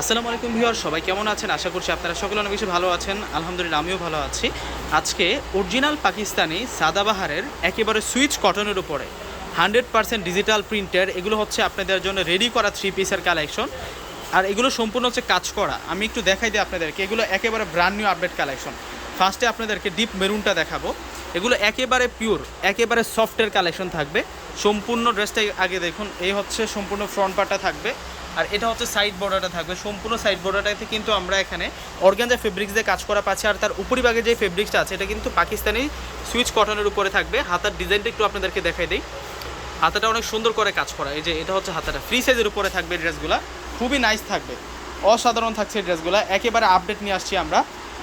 আসসালামু আলাইকুম ভিউয়ার সবাই কেমন আছেন? আশা করছি আপনারা সকলে অনেক বেশি ভালো আছেন। আলহামদুলিল্লাহ, আমিও ভালো আছি। আজকে অরিজিনাল পাকিস্তানি সাদাবাহারের একেবারে সুইচ কটনের উপরে। হান্ড্রেড পার্সেন্ট ডিজিটাল প্রিন্টের এগুলো হচ্ছে আপনাদের জন্য রেডি করা থ্রি পিসের কালেকশন আর এগুলো সম্পূর্ণ হচ্ছে কাজ করা। আমি একটু দেখাই দিই আপনাদেরকে, এগুলো একেবারে ব্র্যান্ড নিউ আপডেট কালেকশন ফার্স্টে আপনাদেরকে ডিপ মেরুনটা দেখাবো। এগুলো একেবারে পিওর একেবারে সফটের কালেকশন থাকবে। সম্পূর্ণ ড্রেসটা আগে দেখুন, এই হচ্ছে সম্পূর্ণ ফ্রন্ট পার্টটা থাকবে। আর এটা হচ্ছে সাইড বর্ডারটা থাকবে। সম্পূর্ণ সাইড বর্ডারটাতে কিন্তু আমরা এখানে অর্গানজা ফেব্রিক্স দিয়ে কাজ করা পাচ্ছি আর তার উপরিভাগে যে ফেব্রিক্সটা আছে, এটা কিন্তু পাকিস্তানি সুইচ কটনের উপরে থাকবে। হাতার ডিজাইনটা একটু আপনাদেরকে দেখাই দিই। হাতাটা অনেক সুন্দর করে কাজ করা। এই যে এটা হচ্ছে হাতাটা। ফ্রি সাইজের উপরে থাকবে ড্রেসগুলো খুবই নাইস থাকবে। অসাধারণ থাকছে ড্রেসগুলো একেবারে আপডেট নিয়ে আসছি আমরা।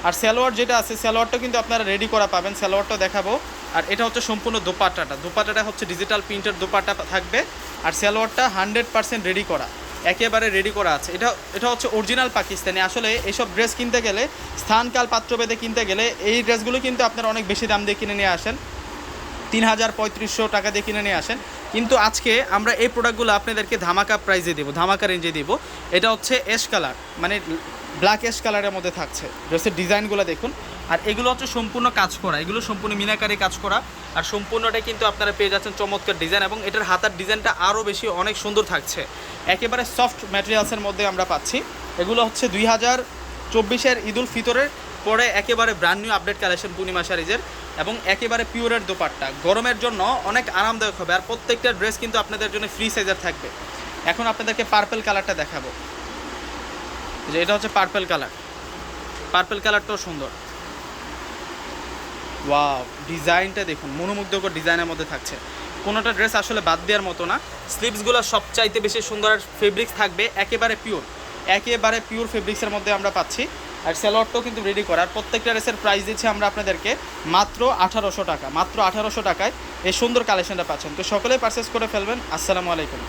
আর সালোয়ার যেটা আছে, সালোয়ারটা কিন্তু আপনারা রেডি করা পাবেন। সালোয়ারটা দেখাবো। আর এটা হচ্ছে সম্পূর্ণ দোপাট্টাটা। দোপাট্টাটা হচ্ছে ডিজিটাল প্রিন্টের দোপাট্টা থাকবে। আর সালোয়ারটা হান্ড্রেড পার্সেন্ট রেডি করা। একেবারে রেডি করা আছে। এটা এটা হচ্ছে অরিজিনাল পাকিস্তানি। আসলে এইসব ড্রেস কিনতে গেলে, স্থানকাল পাত্রভেদে কিনতে গেলে এই ড্রেসগুলো কিন্তু আপনারা অনেক বেশি দাম দিয়ে কিনে নিয়ে আসেন। তিন হাজার পঁয়ত্রিশশো টাকা দিয়ে কিনে নিয়ে আসেন। কিন্তু আজকে আমরা এই প্রোডাক্টগুলো আপনাদেরকে ধামাকা প্রাইজে দেবো, ধামাকা রেঞ্জে দেবো। এটা হচ্ছে এস কালার মানে ব্ল্যাক এস কালারের মধ্যে থাকছে। ড্রেসের ডিজাইনগুলো দেখুন। আর এগুলো হচ্ছে সম্পূর্ণ কাজ করা, এগুলো সম্পূর্ণ মিনাকারি কাজ করা। আর সম্পূর্ণটাই কিন্তু আপনারা পেয়ে যাচ্ছেন চমৎকার ডিজাইন এবং এটার হাতার ডিজাইনটা আরও বেশি অনেক সুন্দর থাকছে। একেবারে সফট ম্যাটেরিয়ালসের মধ্যে আমরা পাচ্ছি। এগুলো হচ্ছে দুই হাজার চব্বিশের ঈদুল ফিতরের পরে একেবারে brand new update collection Purnima শাড়িজের এবং একেবারে পিওরের দোপাট্টা। গরমের জন্য অনেক আরামদায়ক হবে আর প্রত্যেকটা ড্রেস কিন্তু আপনাদের জন্য ফ্রি সাইজের থাকবে। এখন আপনাদেরকে পার্পেল কালারটা দেখাবো। যে এটা হচ্ছে পার্পেল কালার পার্পেল কালারটাও সুন্দর। ওয়াও ডিজাইনটা দেখুন, মনোমুগ্ধকর ডিজাইনের মধ্যে থাকছে। কোনোটা ড্রেস আসলে বাদ দেওয়ার মতো না। স্লিভসগুলো সবচাইতে বেশি সুন্দর ফেব্রিক্স থাকবে একেবারে পিওর একেবারে পিওর ফেব্রিক্সের মধ্যে আমরা পাচ্ছি। আর স্যালোয়ারটাও কিন্তু রেডি করা। আর প্রত্যেকটা ড্রেসের প্রাইস দিচ্ছি আমরা আপনাদেরকে মাত্র আঠারোশো টাকা, মাত্র আঠারোশো টাকায় এই সুন্দর কালেকশনটা পাচ্ছেন। তো সকলেই পারচেস করে ফেলবেন। আসসালামু আলাইকুম।